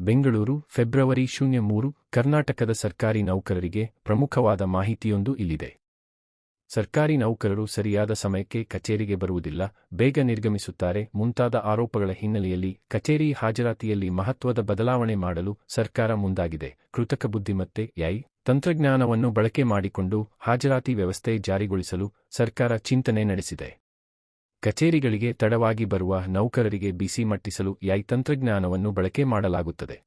Bengaluru, February ಶೂನ್ಯ ಮೂರು, ಕರ್ನಾಟಕದ ಸರ್ಕಾರಿ ನೌಕರರಿಗೆ ಪ್ರಮುಖವಾದ ಮಾಹಿತಿಯೊಂದು ಇಲ್ಲಿದೆ. ಸರ್ಕಾರಿ ನೌಕರರು ಸರಿಯಾದ ಸಮಯಕ್ಕೆ ಕಚೇರಿಗೆ ಬರುವುದಿಲ್ಲ, ಬೇಗ ನಿರ್ಗಮಿಸುತ್ತಾರೆ ಮುಂತಾದ ಆರೋಪಗಳ ಹಿನ್ನೆಲೆಯಲ್ಲಿ ಕಚೇರಿ ಹಾಜರಾತಿಯಲ್ಲಿ ಮಹತ್ವದ ಬದಲಾವಣೆ ಮಾಡಲು ಸರ್ಕಾರ ಮುಂದಾಗಿದೆ. ಕೃತಕ ಬುದ್ಧಿಮತ್ತೆ ಯೈ ತಂತ್ರಜ್ಞಾನವನ್ನು ಬಳಕೆ ಮಾಡಿಕೊಂಡು ಹಾಜರಾತಿ ವ್ಯವಸ್ಥೆ ಜಾರಿಗೊಳಿಸಲು ಸರ್ಕಾರ ಚಿಂತನೆ ನಡೆಸಿದೆ. ಕಚೇರಿಗಳಿಗೆ ತಡವಾಗಿ ಬರುವ ನೌಕರರಿಗೆ ಬಿಸಿ ಮಟ್ಟಿಸಲು ಯೈ ತಂತ್ರಜ್ಞಾನವನ್ನು ಬಳಕೆ ಮಾಡಲಾಗುತ್ತದೆ.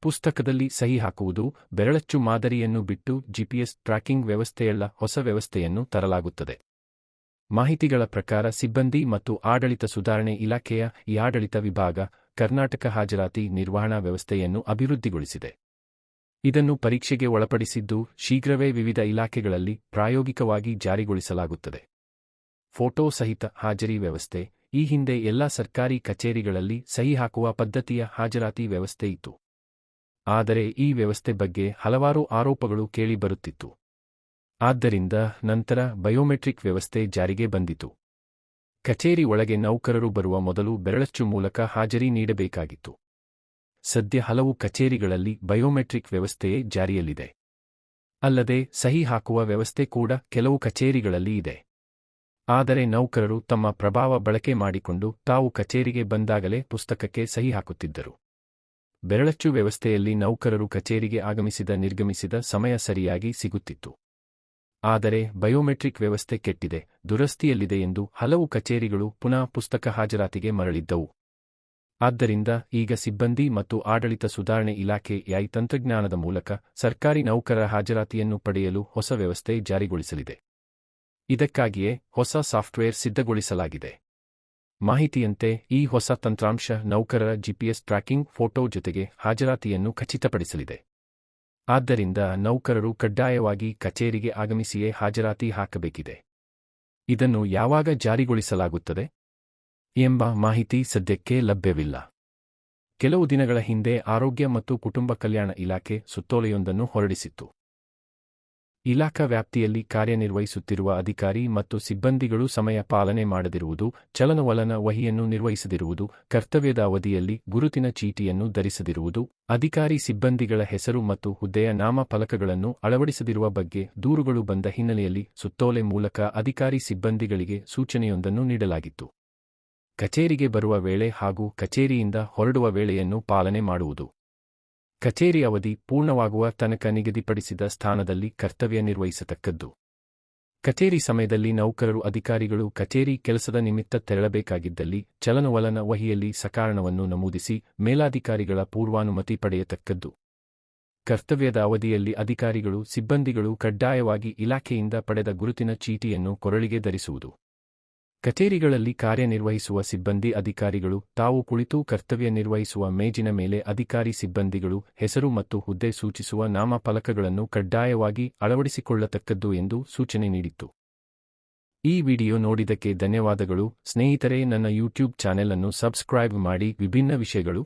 ಪುಸ್ತಕದಲ್ಲಿ ಸಹಿ ಹಾಕುವುದು, ಬೆರಳಚ್ಚು ಮಾದರಿಯನ್ನು ಬಿಟ್ಟು ಜಿಪಿಎಸ್ ಟ್ರ್ಯಾಕಿಂಗ್ ವ್ಯವಸ್ಥೆಯಲ್ಲ ಹೊಸ ವ್ಯವಸ್ಥೆಯನ್ನು ತರಲಾಗುತ್ತದೆ. ಮಾಹಿತಿಗಳ ಪ್ರಕಾರ ಸಿಬ್ಬಂದಿ ಮತ್ತು ಆಡಳಿತ ಸುಧಾರಣೆ ಇಲಾಖೆಯ ಈ ಆಡಳಿತ ವಿಭಾಗ ಕರ್ನಾಟಕ ಹಾಜರಾತಿ ನಿರ್ವಹಣಾ ವ್ಯವಸ್ಥೆಯನ್ನು ಅಭಿವೃದ್ಧಿಗೊಳಿಸಿದೆ. ಇದನ್ನು ಪರೀಕ್ಷೆಗೆ ಒಳಪಡಿಸಿದ್ದು ಶೀಘ್ರವೇ ವಿವಿಧ ಇಲಾಖೆಗಳಲ್ಲಿ ಪ್ರಾಯೋಗಿಕವಾಗಿ ಜಾರಿಗೊಳಿಸಲಾಗುತ್ತದೆ. ಫೋಟೋ ಸಹಿತ ಹಾಜರಿ ವ್ಯವಸ್ಥೆ, ಈ ಹಿಂದೆ ಎಲ್ಲ ಸರ್ಕಾರಿ ಕಚೇರಿಗಳಲ್ಲಿ ಸಹಿ ಹಾಕುವ ಪದ್ಧತಿಯ ಹಾಜರಾತಿ ವ್ಯವಸ್ಥೆ ಇತ್ತು. ಆದರೆ ಈ ವ್ಯವಸ್ಥೆ ಬಗ್ಗೆ ಹಲವಾರು ಆರೋಪಗಳು ಕೇಳಿಬರುತ್ತಿತ್ತು ಆದ್ದರಿಂದ ನಂತರ ಬಯೋಮೆಟ್ರಿಕ್ ವ್ಯವಸ್ಥೆ ಜಾರಿಗೆ ಬಂದಿತು. ಕಚೇರಿ ಒಳಗೆ ನೌಕರರು ಬರುವ ಮೊದಲು ಬೆರಳಚ್ಚು ಮೂಲಕ ಹಾಜರಿ ನೀಡಬೇಕಾಗಿತ್ತು. ಸದ್ಯ ಹಲವು ಕಚೇರಿಗಳಲ್ಲಿ ಬಯೋಮೆಟ್ರಿಕ್ ವ್ಯವಸ್ಥೆಯೇ ಜಾರಿಯಲ್ಲಿದೆ. ಅಲ್ಲದೆ ಸಹಿ ಹಾಕುವ ವ್ಯವಸ್ಥೆ ಕೂಡ ಕೆಲವು ಕಚೇರಿಗಳಲ್ಲಿ ಇದೆ. ಆದರೆ ನೌಕರರು ತಮ್ಮ ಪ್ರಭಾವ ಬಳಕೆ ಮಾಡಿಕೊಂಡು ತಾವು ಕಚೇರಿಗೆ ಬಂದಾಗಲೇ ಪುಸ್ತಕಕ್ಕೆ ಸಹಿ ಹಾಕುತ್ತಿದ್ದರು. ಬೆರಳಚ್ಚು ವ್ಯವಸ್ಥೆಯಲ್ಲಿ ನೌಕರರು ಕಚೇರಿಗೆ ಆಗಮಿಸಿದ ನಿರ್ಗಮಿಸಿದ ಸಮಯ ಸರಿಯಾಗಿ ಸಿಗುತ್ತಿತ್ತು. ಆದರೆ ಬಯೋಮೆಟ್ರಿಕ್ ವ್ಯವಸ್ಥೆ ಕೆಟ್ಟಿದೆ, ದುರಸ್ತಿಯಲ್ಲಿದೆ ಎಂದು ಹಲವು ಕಚೇರಿಗಳು ಪುನಃ ಪುಸ್ತಕ ಹಾಜರಾತಿಗೆ ಮರಳಿದ್ದವು. ಆದ್ದರಿಂದ ಈಗ ಸಿಬ್ಬಂದಿ ಮತ್ತು ಆಡಳಿತ ಸುಧಾರಣೆ ಇಲಾಖೆ ಯೈ ತಂತ್ರಜ್ಞಾನದ ಮೂಲಕ ಸರ್ಕಾರಿ ನೌಕರರ ಹಾಜರಾತಿಯನ್ನು ಪಡೆಯಲು ಹೊಸ ವ್ಯವಸ್ಥೆ ಜಾರಿಗೊಳಿಸಲಿದೆ. ಇದಕ್ಕಾಗಿಯೇ ಹೊಸ ಸಾಫ್ಟ್ವೇರ್ ಸಿದ್ಧಗೊಳಿಸಲಾಗಿದೆ. ಮಾಹಿತಿಯಂತೆ, ಈ ಹೊಸ ತಂತ್ರಾಂಶ ನೌಕರರ ಜಿಪಿಎಸ್ ಟ್ರ್ಯಾಕಿಂಗ್ ಫೋಟೋ ಜೊತೆಗೆ ಹಾಜರಾತಿಯನ್ನು ಖಚಿತಪಡಿಸಲಿದೆ. ಆದ್ದರಿಂದ ನೌಕರರು ಕಡ್ಡಾಯವಾಗಿ ಕಚೇರಿಗೆ ಆಗಮಿಸಿಯೇ ಹಾಜರಾತಿ ಹಾಕಬೇಕಿದೆ. ಇದನ್ನು ಯಾವಾಗ ಜಾರಿಗೊಳಿಸಲಾಗುತ್ತದೆ? ಎಂಬ ಮಾಹಿತಿ ಸದ್ಯಕ್ಕೆ ಲಭ್ಯವಿಲ್ಲ. ಕೆಲವು ದಿನಗಳ ಹಿಂದೆ ಆರೋಗ್ಯ ಮತ್ತು ಕುಟುಂಬ ಕಲ್ಯಾಣ ಇಲಾಖೆ ಸುತ್ತೋಲೆಯೊಂದನ್ನು ಹೊರಡಿಸಿತ್ತು. ಇಲಾಖಾ ವ್ಯಾಪ್ತಿಯಲ್ಲಿ ಕಾರ್ಯನಿರ್ವಹಿಸುತ್ತಿರುವ ಅಧಿಕಾರಿ ಮತ್ತು ಸಿಬ್ಬಂದಿಗಳು ಸಮಯ ಪಾಲನೆ ಮಾಡದಿರುವುದು, ಚಲನವಲನ ವಹಿಯನ್ನು ನಿರ್ವಹಿಸದಿರುವುದು, ಕರ್ತವ್ಯದ ಅವಧಿಯಲ್ಲಿ ಗುರುತಿನ ಚೀಟಿಯನ್ನು ಧರಿಸದಿರುವುದು, ಅಧಿಕಾರಿ ಸಿಬ್ಬಂದಿಗಳ ಹೆಸರು ಮತ್ತು ಹುದ್ದೆಯ ನಾಮಫಲಕಗಳನ್ನು ಅಳವಡಿಸದಿರುವ ಬಗ್ಗೆ ದೂರುಗಳು ಬಂದ ಹಿನ್ನೆಲೆಯಲ್ಲಿ ಸುತ್ತೋಲೆ ಮೂಲಕ ಅಧಿಕಾರಿ ಸಿಬ್ಬಂದಿಗಳಿಗೆ ಸೂಚನೆಯೊಂದನ್ನು ನೀಡಲಾಗಿತ್ತು. ಕಚೇರಿಗೆ ಬರುವ ವೇಳೆ ಹಾಗೂ ಕಚೇರಿಯಿಂದ ಹೊರಡುವ ವೇಳೆಯನ್ನು ಪಾಲನೆ ಮಾಡುವುದು. ಕಚೇರಿ ಅವಧಿ ಪೂರ್ಣವಾಗುವ ತನಕ ನಿಗದಿಪಡಿಸಿದ ಸ್ಥಾನದಲ್ಲಿ ಕರ್ತವ್ಯ ನಿರ್ವಹಿಸತಕ್ಕದ್ದು. ಕಚೇರಿ ಸಮಯದಲ್ಲಿ ನೌಕರರು ಅಧಿಕಾರಿಗಳು ಕಚೇರಿ ಕೆಲಸದ ನಿಮಿತ್ತ ತೆರಳಬೇಕಾಗಿದ್ದಲ್ಲಿ ಚಲನವಲನ ವಹಿಯಲ್ಲಿ ಸಕಾರಣವನ್ನು ನಮೂದಿಸಿ ಮೇಲಾಧಿಕಾರಿಗಳ ಪೂರ್ವಾನುಮತಿ ಪಡೆಯತಕ್ಕದ್ದು. ಕರ್ತವ್ಯದ ಅವಧಿಯಲ್ಲಿ ಅಧಿಕಾರಿಗಳು, ಸಿಬ್ಬಂದಿಗಳು ಕಡ್ಡಾಯವಾಗಿ ಇಲಾಖೆಯಿಂದ ಪಡೆದ ಗುರುತಿನ ಚೀಟಿಯನ್ನು ಕೊರಳಿಗೆ ಧರಿಸುವುದು. ಕಚೇರಿಗಳಲ್ಲಿ ಕಾರ್ಯನಿರ್ವಹಿಸುವ ಸಿಬ್ಬಂದಿ ಅಧಿಕಾರಿಗಳು, ತಾವು ಕುಳಿತು ಕರ್ತವ್ಯ ನಿರ್ವಹಿಸುವ ಮೇಜಿನ ಮೇಲೆ ಅಧಿಕಾರಿ ಸಿಬ್ಬಂದಿಗಳು, ಹೆಸರು ಮತ್ತು ಹುದ್ದೆ ಸೂಚಿಸುವ ನಾಮಫಲಕಗಳನ್ನು ಕಡ್ಡಾಯವಾಗಿ ಅಳವಡಿಸಿಕೊಳ್ಳತಕ್ಕದ್ದು ಎಂದು ಸೂಚನೆ ನೀಡಿತ್ತು. ಈ ವಿಡಿಯೋ ನೋಡಿದಕ್ಕೆ ಧನ್ಯವಾದಗಳು. ಸ್ನೇಹಿತರೇ, ನನ್ನ ಯೂಟ್ಯೂಬ್ ಚಾನೆಲ್ ಅನ್ನು ಸಬ್ಸ್ಕ್ರೈಬ್ ಮಾಡಿ. ವಿಭಿನ್ನ ವಿಷಯಗಳು.